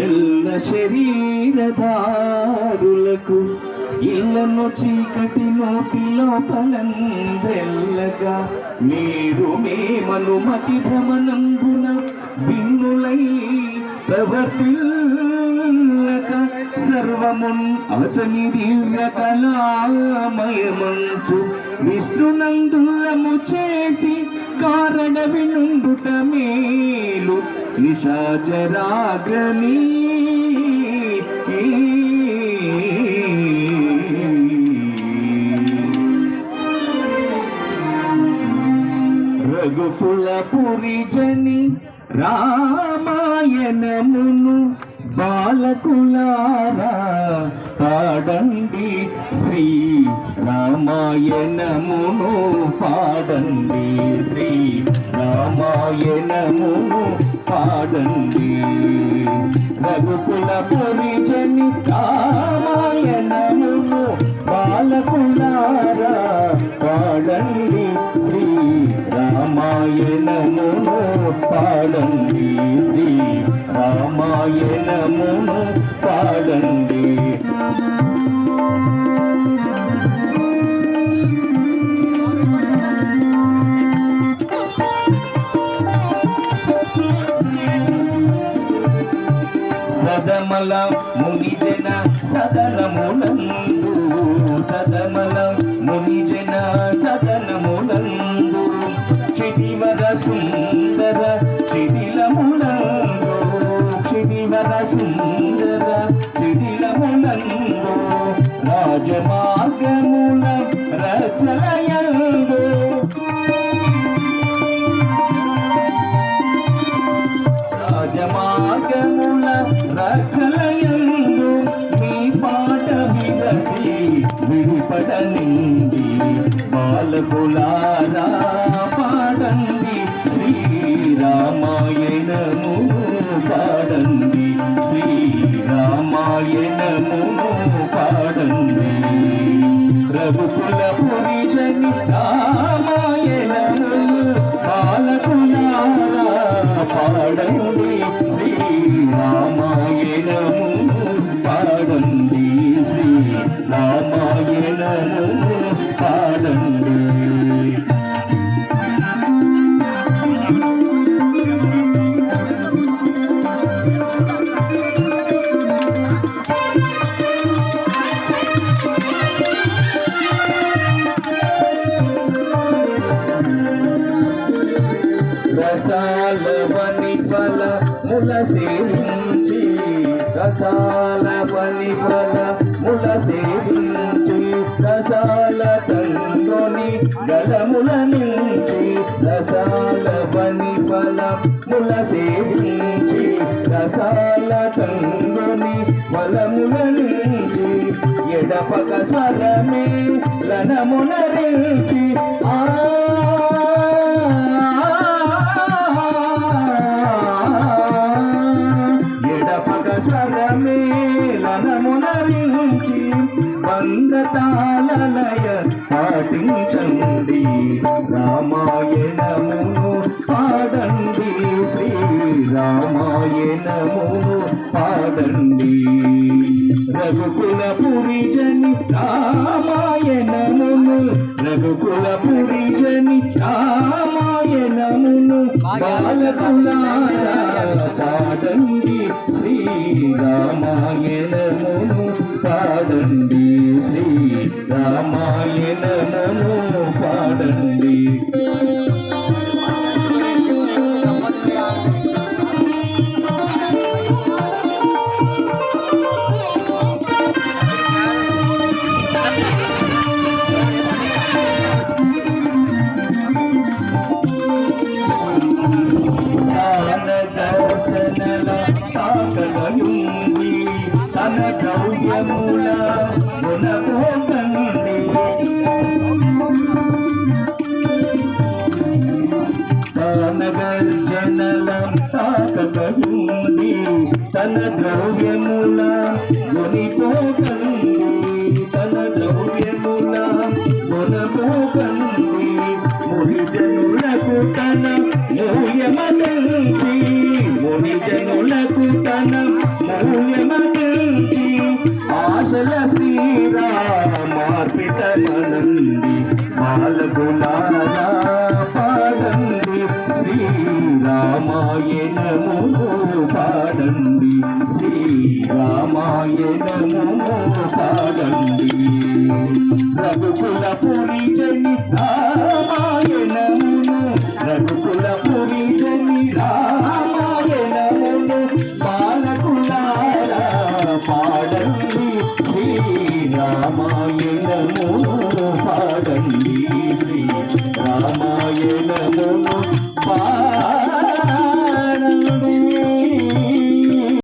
ఎల్ల శరీరధారులకు ఇళ్ళను చీకటి నోటి లోపలందెల్లగా మీరు మేమనుమతి భ్రమణంబున భిన్నులై ప్రవర్తిల్లక సర్వమున్ అతని దివ్య కళామయమంచు విష్ణునందులము చేసి కారణ వినుండుట మేలు. నిశాచరాగ్రనీ. రఘుకుల పురిజని రామాయణమును బాలకులారా పాడండి. శ్రీ రామాయణమును పాడండి. శ్రీ రామాయణమును పాడండి. రఘుకుల పురిజని రామాయణమును బాలకులారా పాడండి. శ్రీ రామాయణమును పాడండి. శ్రీ రామాయణమును పాడండి. సదమల మునిజన సదనమునందు సదమల మునిజన సదనము చిదిలమునందు రాజమార్గముల రచలయందు రాజమార్గముల రచలయందు మీ పాట విరసి విడిపడనింది బాలకులారా పాడండి శ్రీరామాయణము పాడండి. రఘుకుల పురిజని రామాయణము బాలకులారా పాడండి శ్రీరామాయణము పాడండి శ్రీరామాయణము పాడండి రసాలవని ఫల ముల సేవించి రసాలవని ఫల ముల సేవించి రసాల తండ్రుని గలముల నుంచి రసాలవని ఫల ముల సేవించి రసాల తండ్రుని ఫలముల నుంచి ఎడపక స్వరమే లనమునరించి ఆ పాటించండి రామాయణమును పాడండి. శ్రీ రామాయణమును పాడండి. రఘుకుల పురిజని రామాయణమును రఘుకుల పురిజని రామాయణమును బాలకులారా శ్రీరామాయణమును పాడండి. తానగర్జనల తన సాకబూని తన ద్రవ్యముల మునిపోకండి తన ద్రవ్యముల మునపోకండి మునిజనులకు తన మూల్యమకండి మునిజనులకు తన మూల్యమకండి ఆశల శ్రీరామ మార్పిత మనంది. రామాయణము పాడండి. శ్రీరామాయణము పాడండి. రఘుకుల పురి జని రామాయణ.